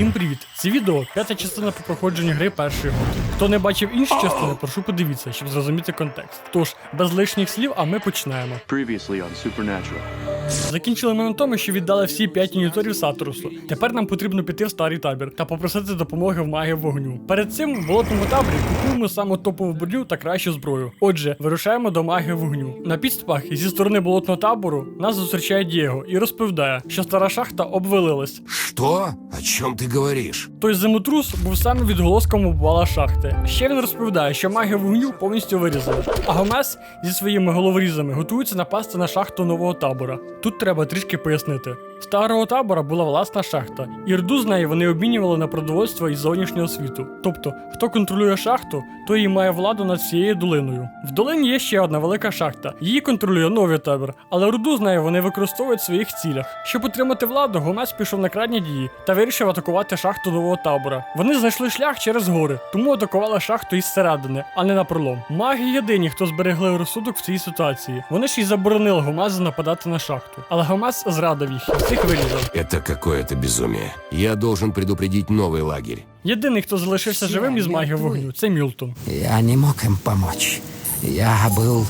Всім привіт! Це відео п'ята частина по проходженню гри першої готи. Хто не бачив інші частини, прошу подивіться, щоб зрозуміти контекст. Тож, без лишніх слів, а ми починаємо. Previously on Supernatural. Закінчили ми на тому, що віддали всі 5 ініторів Саторусу. Тепер нам потрібно піти в старий табір та попросити допомоги в магів вогню. Перед цим в болотному таборі купуємо саму топову броню та кращу зброю. Отже, вирушаємо до магів вогню. На підступах зі сторони болотного табору нас зустрічає Дієго і розповідає, що стара шахта обвалилась. Что? О чем ты говоришь? Той землетрус був саме відголоском обвала шахти. Ще він розповідає, що маги вогню повністю вирізали. А Гомес зі своїми головорізами готується напасти на шахту нового табора. Тут треба трішки пояснити. Старого табора була власна шахта, і рду з неї вони обмінювали на продовольство із зовнішнього світу. Тобто, хто контролює шахту, той і має владу над всією долиною. В долині є ще одна велика шахта. Її контролює новий табір, але руду з неї вони використовують в своїх цілях. Щоб отримати владу, Гомес пішов на крайні дії та вирішив атакувати шахту нового табора. Вони знайшли шлях через гори, тому атакували шахту із середини, а не на пролом. Маги єдині, хто зберегли розсудок в цій ситуації. Вони ж й заборонили Гомезу нападати на шахту. Але Гомес зрадив їх і всіх вирізав. Это какое-то безумие. Я должен предупредить новый лагерь. Єдиний, хто залишився живим із магів вогню, це Мілтон. Я не мог им помочь. Я был...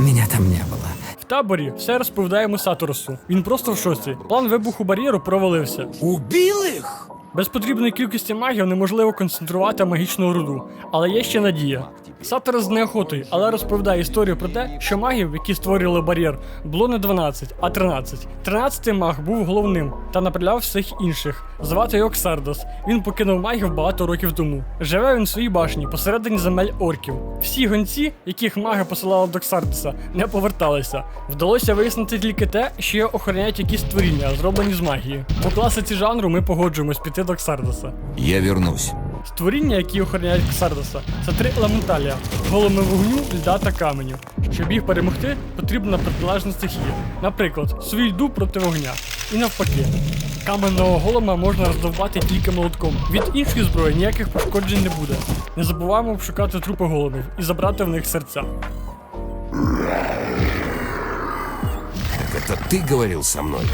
Меня там не было. В таборі все розповідаємо Саторосу. Він просто в шоці. План вибуху бар'єру провалився. Убил их? Без потрібної кількості магів неможливо концентрувати магічну руду, але є ще надія. Саторос з неохотою, але розповідає історію про те, що магів, які створювали бар'єр, було не 12, а 13. 13-й маг був головним та направляв всіх інших. Звати його Ксардос. Він покинув магів багато років тому. Живе він в своїй башні посередині земель орків. Всі гонці, яких маги посилали до Ксардоса, не поверталися. Вдалося вияснити тільки те, що його охороняють якісь створіння, зроблені з магії. По класиці жанру ми погоджуємось піти до Ксардоса. Я вернусь. Створіння, які охороняють Ксардоса, це три елементалія: голими вогню, льда та каменю. Щоб їх перемогти, потрібна протилежна стихія. Наприклад, свій йду проти вогня. І навпаки. Каменного голема можна роздовбати тільки молотком. Від іншої зброї ніяких пошкоджень не буде. Не забуваємо обшукати трупи големів і забрати в них серця. Так это ты говорил со мной?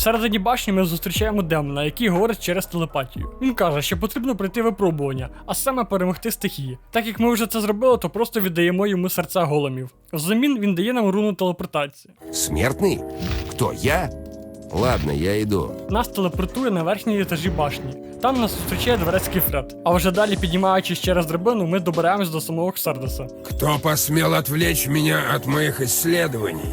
Всередині башні ми зустрічаємо демона, який говорить через телепатію. Він каже, що потрібно пройти випробування, а саме перемогти стихії. Так як ми вже це зробили, то просто віддаємо йому серця големів. Взамін він дає нам руну телепортації. Смертный? Кто, я? Ладно, я иду. Нас телепортує на верхній етажі башні. Там нас зустрічає дворецький Фред. А вже далі, піднімаючись через драбину, ми добираємось до самого Ксардоса. Кто посмел отвлечь меня от моих исследований?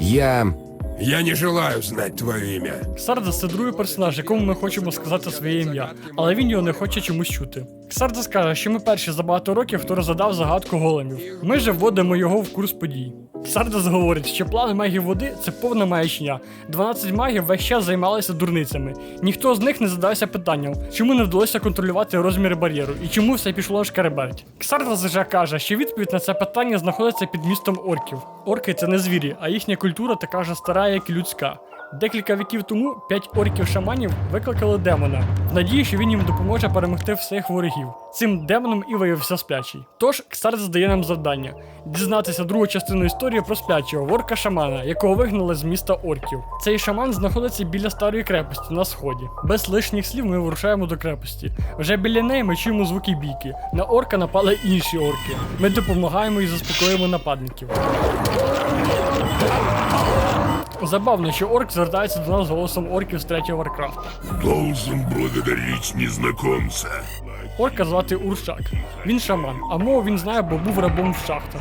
Я... Я не желаю знать твоє ім'я. Сардас це другий персонаж, якому ми хочемо сказати своє ім'я, але він його не хоче чомусь чути. Ксардас каже, що ми перші за багато років, хто розгадав загадку големів. Ми же вводимо його в курс подій. Ксардас говорить, що план магів води це повна маячня. 12 магів весь час займалися дурницями. Ніхто з них не задався питанням, чому не вдалося контролювати розміри бар'єру і чому все пішло шкереберть. Ксардас же каже, що відповідь на це питання знаходиться під містом орків. Орки це не звірі, а їхня культура така ж стара, як і людська. Декілька віків тому п'ять орків-шаманів викликали демона в надії, що він їм допоможе перемогти всіх ворогів. Цим демоном і виявився сплячий. Тож Ксарт здає нам завдання дізнатися другу частину історії про сплячого ворка шамана, якого вигнали з міста орків. Цей шаман знаходиться біля старої крепості на сході. Без лишніх слів ми вирушаємо до крепості. Вже біля неї ми чуємо звуки бійки. На орка напали інші орки. Ми допомагаємо і заспокоїмо нападників. Забавно, що орк звертається до нас голосом орків з третього Варкрафта. Должен благодарить незнакомца. Орка звати Уршак. Він шаман, а мову він знає, бо був рабом в шахтах.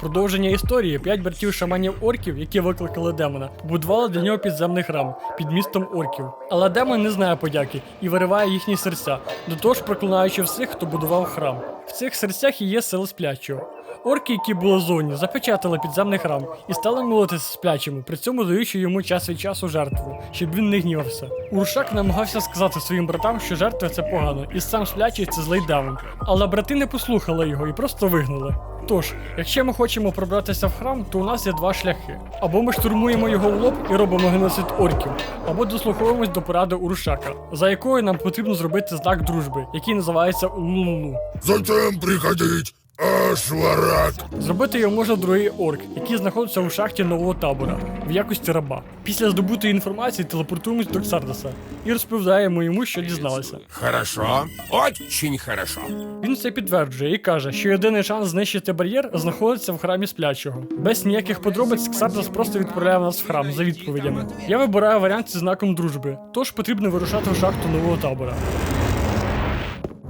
Продовження історії п'ять братів шаманів орків, які викликали демона, будували для нього підземний храм під містом орків. Але демон не знає подяки і вириває їхні серця, до того ж проклинаючи всіх, хто будував храм. В цих серцях і є сила сплячого. Орки, які були зовні, запечатали підземний храм і стали молитися сплячому, при цьому даючи йому час від часу жертву, щоб він не гнівався. Уршак намагався сказати своїм братам, що жертва це погано, і сам сплячий це злий демон. Але брати не послухали його і просто вигнали. Тож, якщо ми хочемо пробратися в храм, то у нас є два шляхи: або ми штурмуємо його в лоб і робимо геноцид орків, або дослуховуємось до поради Урушака, за якою нам потрібно зробити знак дружби, який називається Улулу. Зачем приходить? О, шварак! Зробити його може другий орк, який знаходиться у шахті нового табора в якості раба. Після здобутої інформації телепортуємось до Ксардаса і розповідаємо йому, що дізналися. Хорошо, очень хорошо. Він це підтверджує і каже, що єдиний шанс знищити бар'єр знаходиться в храмі сплячого. Без ніяких подробиць Ксардас просто відправляє нас в храм за відповідями. Я вибираю варіант зі знаком дружби, тож потрібно вирушати в шахту нового табора.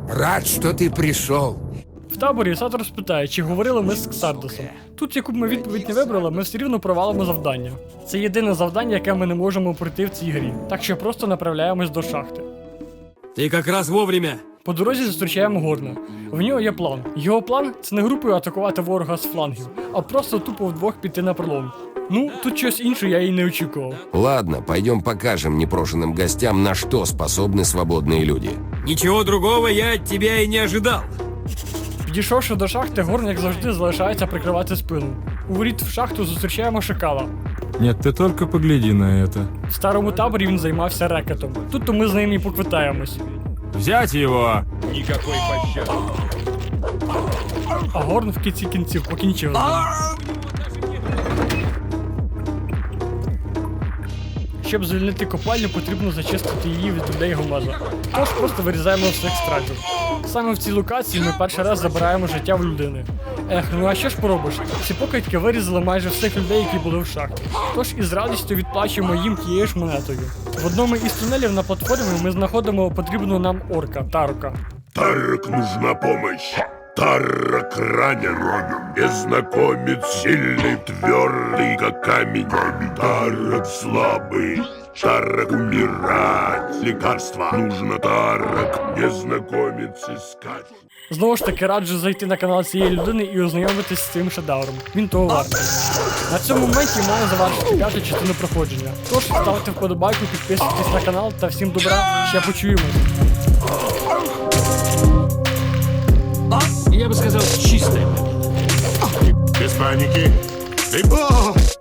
Рад, что ты пришел. В таборі Сатор спитає, чи говорили ми з Ксардосом. Тут, яку б ми відповідь не вибрали, ми все рівно провалимо завдання. Це єдине завдання, яке ми не можемо пройти в цій грі, так що просто направляємось до шахти. Ты как раз вовремя. По дорозі зустрічаємо Горна. В нього є план. Його план це не групою атакувати ворога з флангів, а просто тупо вдвох піти на пролом. Ну, тут щось інше я і не очікував. Ладно, пойдем покажем непрошенным гостям, на что способны свободные люди. Ничего другого я от тебя и не ожидал. Підійшовши до шахти, Горн, як завжди, залишається прикривати спину. У воріт в шахту зустрічаємо шакала. Нет, ты только погляди на это. В старому таборі він займався рекетом. Тут то ми з ним і поквитаємось. Взять его! А Горн в кінці кінців покінчив. з ним. Щоб звільнити копальню, потрібно зачистити її від людей Гомеза. Тож просто вирізаємо всіх стражів. Саме в цій локації ми перший раз забираємо життя в людини. Ех, ну а що ж поробиш? Ці покидьки вирізали майже всіх людей, які були в шахті. Тож із радістю відплачуємо їм тією ж монетою. В одному із тунелів на платформі ми знаходимо потрібну нам орка Тарука. Тарок нужна помощь. Тарок ранен. Незнакомец сильный, твердый, как камень. Тарок слабый. Тарок умирать. Лекарства. Нужно Тарок. Незнакомец искать. Знову ж таки раджу зайти на канал цієї людини і ознайомитись з цим шедевром. Він того вартий. На цьому моменті маю завершити п'яту частину проходження. Тож ставте вподобайку, підписуйтесь на канал та всім добра. Ще почуємось. Я бы сказал, чистая. Без паники. Ты